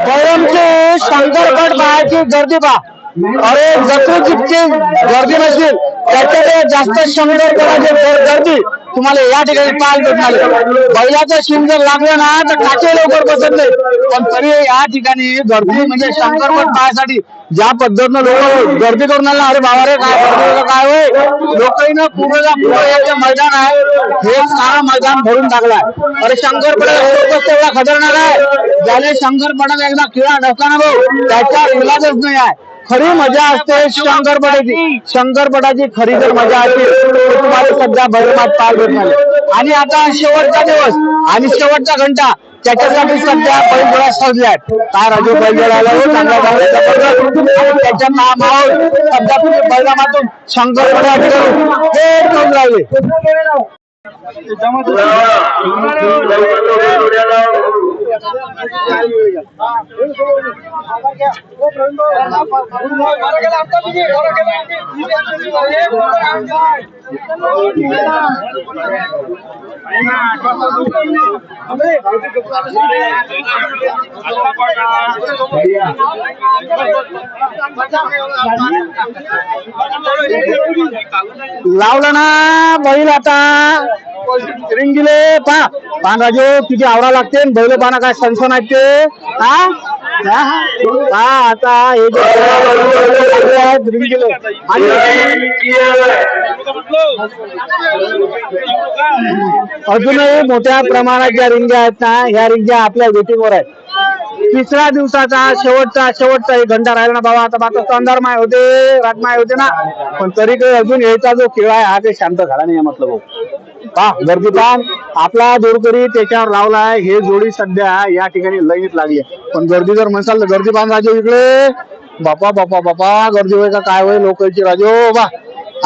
स्वयंची शंकरगड बाळाची गर्दी पा अरे जत्रे जितकी गर्दी नसेल त्याच्याकडे जास्त शंकरगडाची गर- गर्दी. तुम्हाला या ठिकाणी पाहायला भेटणार बैलाचं शिंग जर लागलं ना तर काचे लवकर बसत नाही पण तरी या ठिकाणी गर्दी म्हणजे शंकरगड पाहायसाठी ज्या पद्धतीनं लोक गर्दी करून आले अरे बाबा रे काय काय होय? लोकांना पुढे पुढे हे जे मैदान आहे हे सारा मैदान भरून टाकलाय. अरे शंकरपडा तेवढा खतरनाक आहे. ज्याने शंकर शंकरपडात एकदा किळा ढकला भाऊ त्याच्या इलाजच नाही आहे. खरी मजा असते शंकरपटाची शंकरपटाची खरी जर मजा असते तुम्हाला सध्या भरमात पाय भेटणार आणि आता शेवटचा दिवस आणि शेवटचा घंटा त्याच्यासाठी सध्या बैलजोड्या सजल्या आहेत काय राजू बैलजोड्याला हो, चांगला. आणि त्याच्या नामावर सध्या बैलामातून शंकरपटा करून. हे करून जमा लावलं ना बैल आता. रिंगिले पा. पान राजू किती आवडा लागते बैल पाना काय सनसन आहेत ते. हा? हा? आता हे जे अजूनही मोठ्या प्रमाणात ज्या रिंग्या आहेत ना ह्या रिंग्या आपल्या वेटिंगवर आहेत. तिसऱ्या दिवसाचा शेवटचा शेवटचा एक घंटा राहिला ना बाबा आता बाता अंधार माय होते रातमाय होते ना. पण तरी काही अजून यायचा जो खेळ आहे हा काही शांत झाला नाही म्हटलं भाऊ. पा गर्दी पान आपला दूरकरी त्याच्यावर लावलाय. हे जोडी सध्या या ठिकाणी लाईनीत लागली आहे. पण गर्दी जर म्हणसाल तर गर्दी पान राजू इकडे. बापा बापा बापा. गर्दी होय का काय होय लोकांची राजू. बा.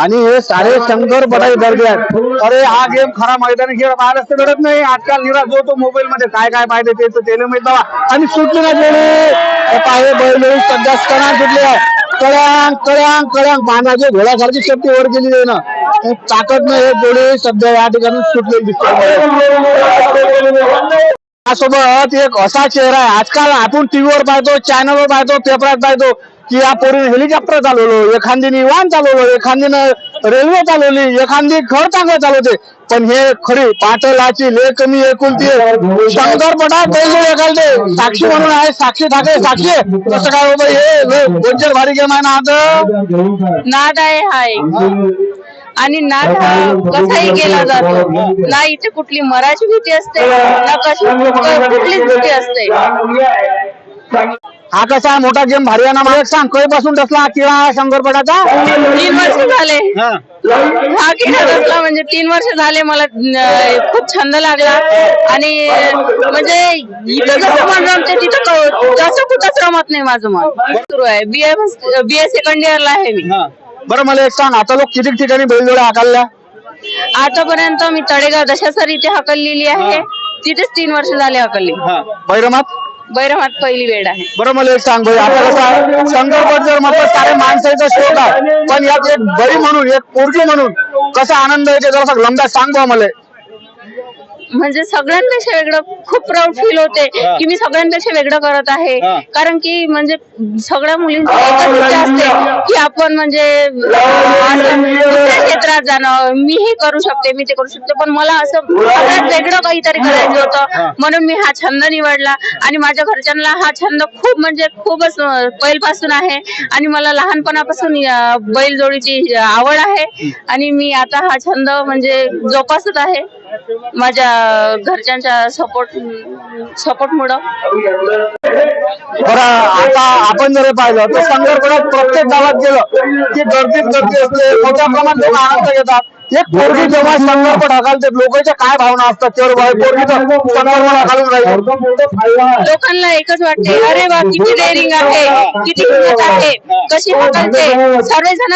आणि हे सारे शंकर पटाई गर्दी आहेत. अरे हा गेम खरा मैदानी खेळ. पाहायलाच तर घडत नाही. आजकाल निराश जो तो मोबाईल मध्ये काय काय पाहिजे ते तर त्याला माहीत बाबा आणि सुटली ना गेले पाहे बैल सध्या स्टना सुटले आहे कळ्यांग कळ्यांग कळ्यांग पानाचे घोड्यासारखी शक्ती वर केली जाईना ताकदनं हे गोळी नाही हे सध्या या ठिकाणी सुटलेली दिसते. त्यासोबत एक असा चेहरा आहे. आजकाल आपण टीव्हीवर पाहतो चॅनलवर पाहतो पेपरात पाहतो की या पोरीने हेलिकॉप्टर चालवलं एखादीने वाहन चालवलं एखादीनं रेल्वे चालवली एखादी घर चांगलं चालवते. पण हे खरी पाटलाची ले कमी एकुलती शंकर पटा पैसे एखादे साक्षी म्हणून आहे साक्षी ठाकरे साक्षी. कसं काय होतं? हे लय भारी गेम आहे ना आता? नाद आहे हाय आणि हा कसाही केला जातो? ना इथे कुठली मराठी भीती असते ना कशी कुठलीच भीती असते? हा कसा मोठा गेम? भारी आहे ना मला एक सांग कधीपासून बसला किळा शंकरपटाचा? तीन वर्ष झाले. हा. खेळ असला म्हणजे तीन वर्ष झाले मला अं, खूप छंद लागला. आणि म्हणजे इथं जसं मन रमते तिथं क- तसं कुठंच रमत नाही माझं मन. सुरू आहे. बी ए बी ए सेकंड इयरला आहे मी. बरं मला एक सांग आता लोक किती ठिकाणी बैलजोड्या हाकलल्या? आतापर्यंत मी तळेगाव दशासर इथे हकललेली आहे. तिथेच तीन वर्ष झाले हकलली. बैरमात? बैरमात पहिली वेळ आहे. बरं मला एक सांग भाई आता कसं शंकरपट जर म्हटलं सारे माणसाचा शोक आहे. पण यात एक बरी म्हणून एक पोरगी म्हणून कसा आनंद येते जरा लंबा सांग बा मला. म्हणजे सगळ्यांपेक्षा वेगळं खूप प्राऊड फील होते की मी सगळ्यांपेक्षा वेगळं करत आहे. कारण की म्हणजे सगळ्या मुलींची एकच इच्छा असते की आपण म्हणजे क्षेत्रात जाणं. मी हे करू शकते मी ते करू शकते. पण मला असं सगळ्यात वेगळं काहीतरी करायचं होतं. म्हणून मी हा छंद निवडला. आणि माझ्या घरच्यांना हा छंद खूप म्हणजे खूपच अं, पहिल्यापासून आहे. आणि मला लहानपणापासून बैलजोडीची आवड आहे. आणि मी आता हा छंद म्हणजे जोपासत आहे. माझ्या घरच्यांच्या सपोर्ट सपोर्ट मुळे. बरं आता आपण जर पाहिलं तर संघर्षात प्रत्येक गावात गेलं की गर्दीत गर्दी असते मोठ्या प्रमाणात लोक आनंद घेतात. एक पोरगी जेव्हा शंकरपट हाकालते लोकांच्या काय भावना असतात? तेवढं बाई पोरगीचं शंकरपट हाकालून राहील. लोकांना एकच वाटते अरे वा किती डेअरिंग आहे किती हिंमत आहे कशी हाकलते सर्वजण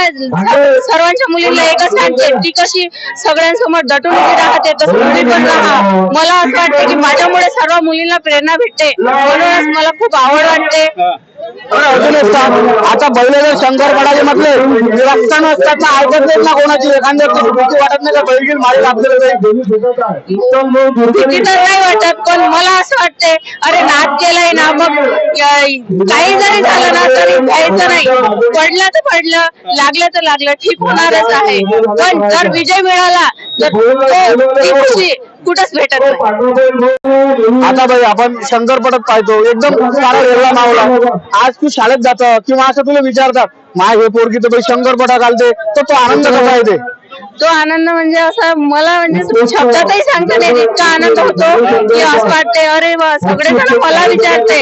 सर्वांच्या मुलींना एकच सांगते ती कशी सगळ्यांसमोर दटून उभी राहते तसं तुम्ही पण राहा. मला असं वाटते की माझ्यामुळे सर्व मुलींना प्रेरणा भेटते. म्हणूनच मला खूप आवड वाटते. अजून आता बैल जर पडाले म्हटले नसतात नसताना ऐकत नाहीत ना कोणाची? एखाद्या भीती वाटत नाही का? बैल घेऊन मारी आपल्याला भीती तर नाही वाटत पण मला असं वाटतंय अरे नाद केलाय ना मग काही जरी झालं ना तरी घ्यायचं नाही. पडलं तर पडलं लागलं तर लागलं ठीक होणारच आहे. पण जर विजय मिळाला तर ती खुशी कुठंच भेटत नाही. आता बाई आपण शंकर पटत पाहतो. एकदम सारा वेगळा मावला आज तू शाळेत जात किंवा असं तुला विचारतात माय हे पोरगी तर शंकर पटा घालते तर तो आनंद कसा येते तो आनंद म्हणजे असा मला म्हणजे शब्दातही सांगता नाही. इतका आनंद होतो की असं वाटते अरे वा सगळेजण मला विचारते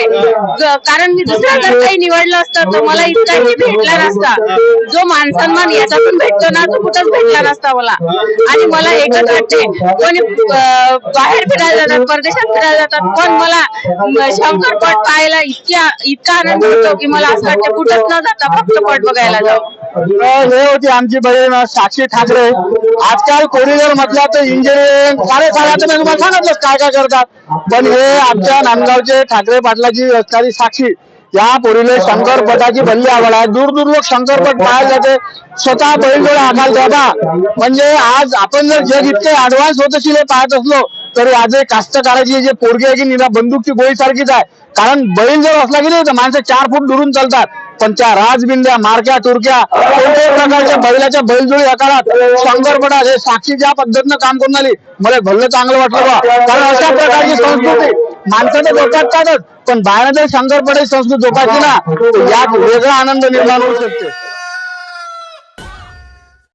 कारण मी दुसरा जर काही निवडलं असतं तर मला इतकाही भेटला नसता. जो मानसन्मान याच्यातून भेटतो ना तो कुठंच भेटला नसता मला. आणि मला एकच वाटते कोणी बाहेर फिरायला जातात परदेशात फिरायला जातात पण मला म, शंकरपट पाहायला इतक्या इतका आनंद होतो की मला असं वाटतं कुठंच न जाता फक्त पट बघायला जाऊ. हे होती आमची बहीण साक्षी ठाकरे. आजकाल कोरिडोर म्हटलं तर इंजिनिअरिंग सारे मी तुम्हाला सांगितलं काय काय करतात. पण हे आमच्या नांदगावचे ठाकरे पाटलाची असणारी साक्षी या पोरीले शंकरपटाची भल्ली आवड आहे. दूर दूर लोक शंकरपट पाहायला जाते. स्वतः बैलजोडे हाकाल द्यावा म्हणजे आज आपण जर जग इतके ऍडव्हान्स होत असेल पाहत असलो तरी आज एक कास्तकाराची जे पोरगी आहे की निरा बंदूकची गोळी सारखीच आहे. कारण बैल जर असला की नाही तर माणसं चार फूट दुरून चालतात. पण त्या राजबिंद्या मारक्या तुरक्या कोणत्याही प्रकारच्या बैलाच्या बैलजोडी आकारात शंकरपटा हे साक्षी ज्या पद्धतीनं काम करून आली मला भल्लं चांगलं वाटलं बा. कारण अशा प्रकारची संस्कृती माणसं तर जोपासतातच पण बाहेर जर शंकरपटाची संस्कृती जोपासली ना यात वेगळा आनंद निर्माण होऊ शकतो.